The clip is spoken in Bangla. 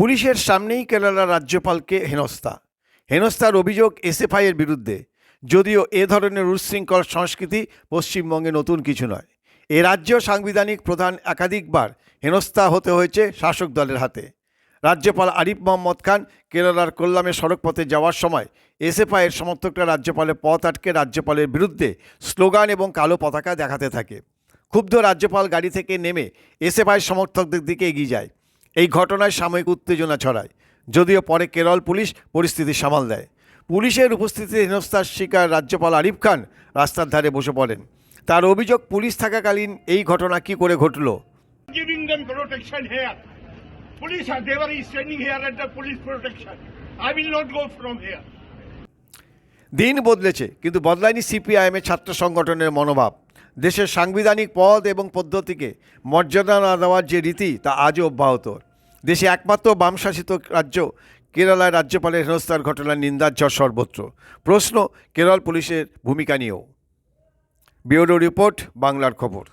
পুলিশের সামনেই কেরালার রাজ্যপালকে হেনস্থা। হেনস্থার অভিযোগ এসএফআইয়ের বিরুদ্ধে। যদিও এ ধরনের উচ্ছৃঙ্খল সংস্কৃতি পশ্চিমবঙ্গে নতুন কিছু নয়। এ রাজ্য সাংবিধানিক প্রধান একাধিকবার হেনস্থা হতে হয়েছে শাসক দলের হাতে। রাজ্যপাল আরিফ মোহাম্মদ খান কেরালার কল্যাণে সড়কপথে যাওয়ার সময় এসএফআইয়ের সমর্থকরা রাজ্যপালের পথ আটকে রাজ্যপালের বিরুদ্ধে স্লোগান এবং কালো পতাকা দেখাতে থাকে। ক্ষুব্ধ রাজ্যপাল গাড়ি থেকে নেমে এসএফআই সমর্থকদের দিকে এগিয়ে যায়। এই ঘটনায় সাময়িক উত্তেজনা ছড়ায়। যদিও পরে কেরল পুলিশ পরিস্থিতি সামাল দেয়। পুলিশের উপস্থিতিতে হেনস্থার শিকার রাজ্যপাল আরিফ খান রাস্তার ধারে বসে পড়েন। তার অভিযোগ পুলিশ থাকাকালীন এই ঘটনা কি করে ঘটলো. দিন বদলেছে কিন্তু বদলায়নি সিপিআইএমের ছাত্র সংগঠনের মনোভাব। দেশের সাংবিধানিক পদ এবং পদ্ধতিকে মর্যাদা না দেওয়ার যে রীতি তা আজও অব্যাহত। দেশে একমাত্র বামশাসিত রাজ্য কেরালায় রাজ্যপালের হেনস্থার ঘটনার নিন্দার ঝড় সর্বত্র। প্রশ্ন, কেরল পুলিশের ভূমিকা নিয়েও। ব্যুরো রিপোর্ট, বাংলার খবর।